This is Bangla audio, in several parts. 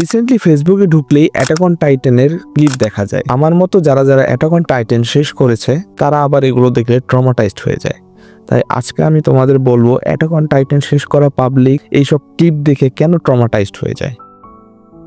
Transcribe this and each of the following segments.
রিসেন্টলি ফেসবুকে ঢুকলেই অ্যাটাক অন টাইটেনের ক্লিপ দেখা যায়। আমার মতো যারা যারা অ্যাটাক অন টাইটেন শেষ করেছে, তারা আবার এগুলো দেখলে ট্রমাটাইজড হয়ে যায়। তাই আজকে আমি তোমাদের বলব অ্যাটাক অন টাইটেন শেষ করা পাবলিক এইসব ক্লিপ দেখে কেন ট্রমাটাইজড হয়ে যায়?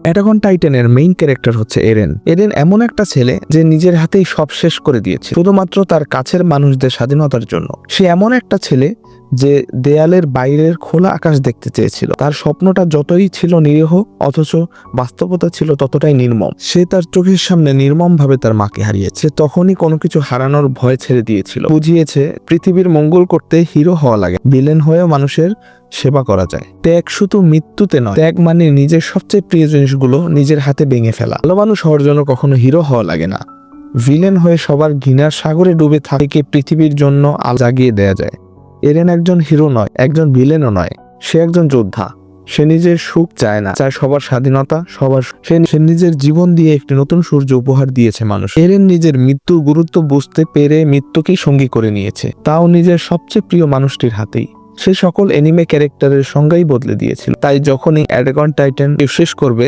অ্যাটাক অন টাইটেনের মেইন ক্যারেক্টার হচ্ছে এরেন এরেন এমন একটা ছেলে যে নিজের হাতেই সব শেষ করে দিয়েছে, শুধুমাত্র তার কাছের মানুষদের স্বাধীনতার জন্য। সে এমন একটা ছেলে যে দেয়ালের বাইরের খোলা আকাশ দেখতে চেয়েছিল। তার স্বপ্নটা যতই ছিল নিরীহ, অথচ বাস্তবতা ছিল ততটাই নির্মম। সে তার চোখের সামনে নির্মম ভাবে তার মাকে হারিয়েছে। তখনই কোনো কিছু হারানোর ভয় ছেড়ে দিয়েছিল। বুঝিয়েছে, পৃথিবীর মঙ্গল করতে হিরো হওয়া লাগে। ভিলেন হয়েও মানুষের সেবা করা যায়। ত্যাগ শুধু মৃত্যুতে নয়, ত্যাগ মানে নিজের সবচেয়ে প্রিয় জিনিসগুলো নিজের হাতে ভেঙে ফেলা। ভালো মানুষ হওয়ার জন্য কখনো হিরো হওয়া লাগে না। ভিলেন হয়ে সবার ঘৃণার সাগরে ডুবে থাকে পৃথিবীর জন্য জাগিয়ে দেয়া যায়। এরেন একজন হিরো নয়, একজন ভিলেনও নয়। সে একজন যোদ্ধা। সে নিজের সুখ চায় না, চায় সবার স্বাধীনতা, সবার সে নিজের জীবন দিয়ে একটি নতুন সূর্য উপহার দিয়েছে মানুষ। এরেন নিজের মৃত্যুর গুরুত্ব বুঝতে পেরে মৃত্যুকেই সঙ্গী করে নিয়েছে। তাও নিজের সবচেয়ে প্রিয় মানুষটির হাতেই। সে সকল এনিমে ক্যারেক্টারের সংজ্ঞাই বদলে দিয়েছিল। তাই যখনই অ্যাডাগন টাইটান শেষ করবে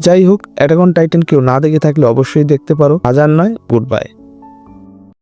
যাই হোক অ্যাডাগন টাইটান কেউ না দেখে থাকলে অবশ্যই দেখতে পারো। হাজার নয় গুড বাই